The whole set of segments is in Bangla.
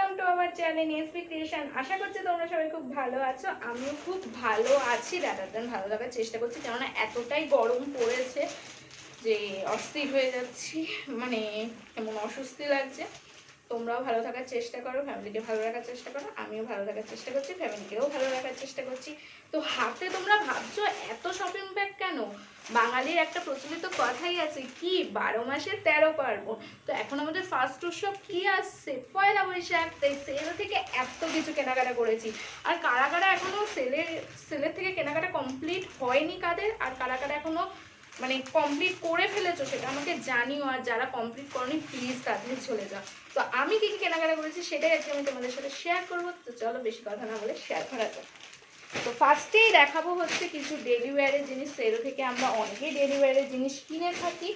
ওয়েলকাম টু আমার চ্যানেল এসপি ক্রিয়েশন আশা করছি তোমরা সবাই খুব ভালো আছো। আমিও খুব ভালো আছি রাদার দেন ভালো থাকার চেষ্টা করছি, কেননা এতটাই গরম পড়েছে যে অস্থির হয়ে যাচ্ছি মানে এমন অস্বস্তি লাগছে। তোমরাও ভালো থাকার চেষ্টা করো, ফ্যামিলিকে ভালো রাখার চেষ্টা করো, আমিও ভালো থাকার চেষ্টা করছি, ফ্যামিলিকেও ভালো রাখার চেষ্টা করছি। তো হাতে তোমরা ভাবছ, এত শপিং ব্যাগ কেন? বাঙালির একটা প্রচলিত কথাই আছে কি, বারো মাসে তেরো পার্বণ। তো এখন আমাদের ফার্স্ট উৎসব কি আসছে? পয়লা বৈশাখ, তাই সেল থেকে এত কিছু কেনাকাটা করেছি। আর কারা কারা এখনও সেলের সেলের থেকে কেনাকাটা কমপ্লিট হয়নি কাদের? আর কারা কারা এখনও মানে কমপ্লিট করে ফেলেছো সেটা আমাকে জানিও, আর যারা কমপ্লিট করনি প্লিজ তাড়াতাড়ি চলে যাও। তো আমি কি কি কেনাকাটা করেছি সেটাই আজকে আমি তোমাদের সাথে শেয়ার করব। তো চলো বেশি কথা না বলে শেয়ার করা যাক। তো ফার্স্টেই দেখাবো হচ্ছে কিছু ডেলি জিনিস। সেরো থেকে আমরা অনেকেই ডেলি জিনিস কিনে থাকি।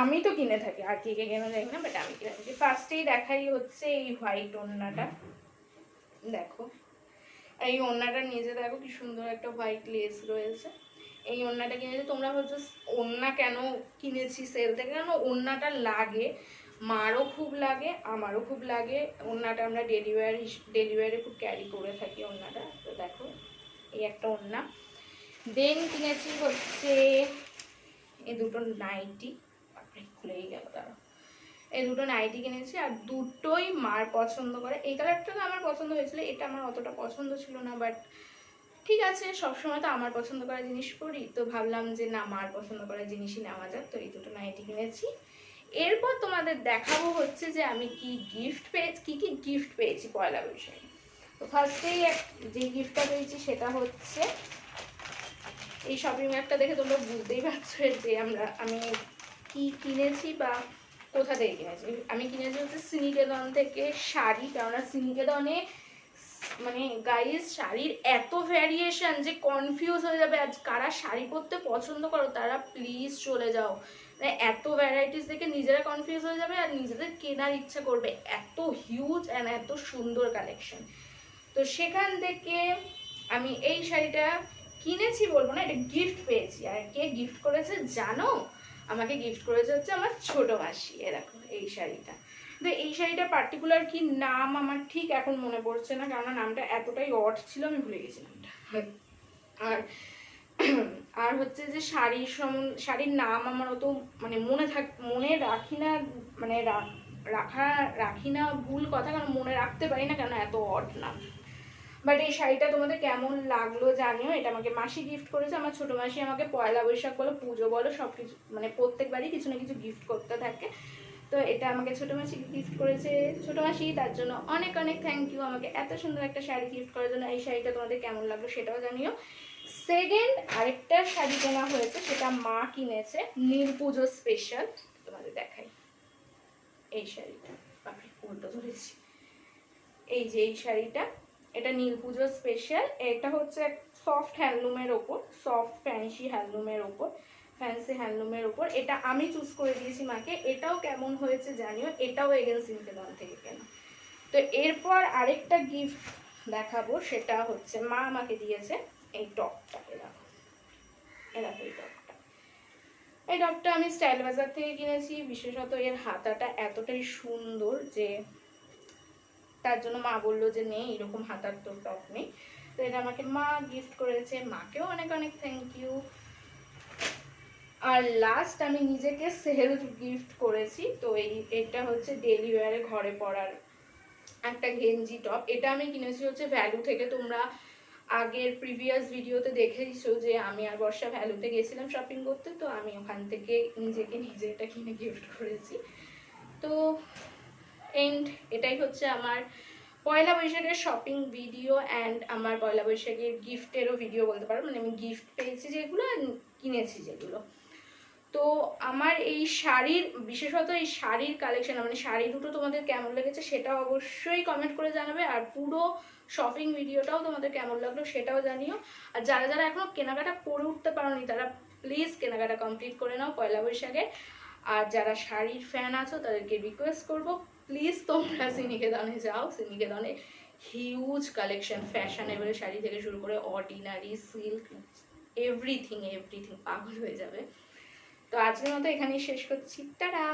আমি তো কিনে থাকি, আর কে কে কেন জানি না বাট আমি কিনে থাকি। ফার্স্টেই দেখাই হচ্ছে এই হোয়াইট ওড়নাটা। দেখো, এই ওড়নাটা নিজে দেখো কি সুন্দর একটা হোয়াইট লেস রয়েছে। এই ওড়নাটা কিনেছি, তোমরা ভাবছ, ওড়না কেন কিনেছি সেল থেকে? কেন ওড়নাটা লাগে? মারও খুব লাগে, আমারও খুব লাগে। ওড়নাটা আমরা ডেলিভারি ডেলিভারি খুব ক্যারি করে থাকি ওড়নাটা। তো দেখো একটা ওড়না। দেন কিনেছি হচ্ছে এই দুটো নাইটি। খুলেই গেল তারা। এই দুটো নাইটি কিনেছি আর দুটোই মার পছন্দ করে। এই কালারটা তো আমার পছন্দ হয়েছিল, এটা আমার অতটা পছন্দ ছিল না বাট ঠিক আছে, সবসময় তো আমার পছন্দ করা জিনিস পরি। তো ভাবলাম যে না, মার পছন্দ করা জিনিসই নেওয়া যাক। তো এই দুটো নাইটি কিনেছি। এরপর তোমাদের দেখাবো হচ্ছে যে আমি কি গিফট পেয়েছি, কি কি গিফট পেয়েছি পয়লা বৈশাখে। তো ফার্স্টেই যে গিফটটা পেয়েছি সেটা হচ্ছে এই শপিং ব্যাগটা দেখে তোমরা বুঝতেই পারছ যে আমরা, আমি কি কিনেছি বা কোথা থেকে কিনেছি। আমি কিনেছি হচ্ছে সিনিকেদন থেকে শাড়ি কেননা সিনিকেদনে মানে গাইস শাড়ির এত ভ্যারিয়েশন যে কনফিউজ হয়ে যাবে। আজ কারা শাড়ি পরতে পছন্দ করো, তারা প্লিজ চলে যাও। মানে এত ভ্যারাইটিস দেখে নিজেরা কনফিউজ হয়ে যাবে আর নিজেদের কেনার ইচ্ছা করবে। এত হিউজ অ্যান্ড এত সুন্দর কালেকশন তো সেখান থেকে আমি এই শাড়িটা কিনেছি বলব না, এটা গিফট পেয়েছি। আর কে গিফট করেছে জানো? আমাকে গিফট করেছে হচ্ছে আমার ছোট মাসি এরকম এই শাড়িটা। তো এই শাড়িটা পার্টিকুলার কি নাম আমার ঠিক এখন মনে পড়ছে না, কেননা নামটা এতটাই অট ছিল, আমি ভুলে গেছি নামটা। আর আর হচ্ছে যে শাড়ির সম্বন্ধে, শাড়ির নাম আমার অত মানে মনে থাক, মনে রাখি না মানে রাখা, রাখি না ভুল কথা, কারণ মনে রাখতে পারি না কেন এত অড নাম। বাট এই শাড়িটা তোমাদের কেমন লাগল জানিও। এটা আমাকে মাসি গিফট করেছে। আমার ছোটো মাসি আমাকে পয়লা বৈশাখ বলো, পুজো বলো সব কিছু মানে প্রত্যেকবারই কিছু না কিছু গিফট করতে থাকে। তো এটা আমাকে ছোটো মাসি গিফট করেছে। ছোটো মাসি, তার জন্য অনেক অনেক থ্যাংক ইউ আমাকে এত সুন্দর একটা শাড়ি গিফট করার জন্য। এই শাড়িটা তোমাদের কেমন লাগল সেটাও জানিও। সেকেন্ড আরেকটা শাড়ি কেনা হয়েছে, সেটা মা কিনেছে। নীল পুজো স্পেশাল তোমাদের দেখাই। এই শাড়িটা। উল্টো ধরেছি। এই যে এই শাড়িটা। এটা নীল পুজো স্পেশাল এটা হচ্ছে সফট হ্যান্ডলুমের ওপর সফট ফ্যান্সি হ্যান্ডলুমের ওপর ফ্যান্সি হ্যান্ডলুমের ওপর। এটা আমি চুজ করে দিয়েছি মাকে। এটাও কেমন হয়েছে জানিও? এটাও এগেন্স ইনকেদন থেকে কেনা। তো এরপর আরেকটা গিফট দেখাবো, সেটা হচ্ছে মা আমাকে দিয়েছে এই টপটা। এরকম এরকম এই টপটা। এই টপটা আমি স্টাইল বাজার থেকে কিনেছি। বিশেষত এর হাতাটা এতটাই সুন্দর যে তার জন্য মা বলল যে নেই এরকম হাতার তো টপ নেই। তো এটা আমাকে মা গিফট করেছে। মাকেও অনেক অনেক থ্যাংক ইউ আর লাস্ট আমি নিজেকে সেলফ গিফট করেছি। তো এই, এটা হচ্ছে ডেলি ওয়ারে ঘরে পরার একটা গেঞ্জি টপ এটা আমি কিনেছি হচ্ছে ভ্যালু থেকে। তোমরা আগের প্রিভিয়াস ভিডিওতে দেখেইছো যে, আমি আর বর্ষা ভ্যালুতে গেছিলাম শপিং করতে। তো আমি ওখান থেকে নিজেকে নিজে এটা কিনে গিফট করেছি। তো এন্ড এটাই হচ্ছে আমার পয়লা বৈশাখের শপিং ভিডিও অ্যান্ড আমার পয়লা বৈশাখের গিফটেরও ভিডিও বলতে পারো। মানে আমি গিফট পেয়েছি যেগুলো কিনেছি যেগুলো। তো আমার এই শাড়ির, বিশেষত এই শাড়ির কালেকশন মানে শাড়ি দুটো তোমাদের কেমন লেগেছে সেটা অবশ্যই কমেন্ট করে জানাবে। আর পুরো শপিং ভিডিওটাও তোমাদের কেমন লাগল সেটাও জানিও। আর যারা যারা এখনও কেনাকাটা করে উঠতে পারোনি, তারা প্লিজ কেনাকাটা কমপ্লিট করে নাও পয়লা বৈশাখে আর যারা শাড়ির ফ্যান আছো, তাদেরকে রিকোয়েস্ট করব প্লিজ তোমরা সিনিকেতনে যাও সিনিকেতনে হিউজ কালেকশন ফ্যাশনেবল শাড়ি থেকে শুরু করে অর্ডিনারি সিল্ক এভরিথিং এভরিথিং পাগল হয়ে যাবে। তো আজকের মতো এখানেই শেষ করছি। টাটা!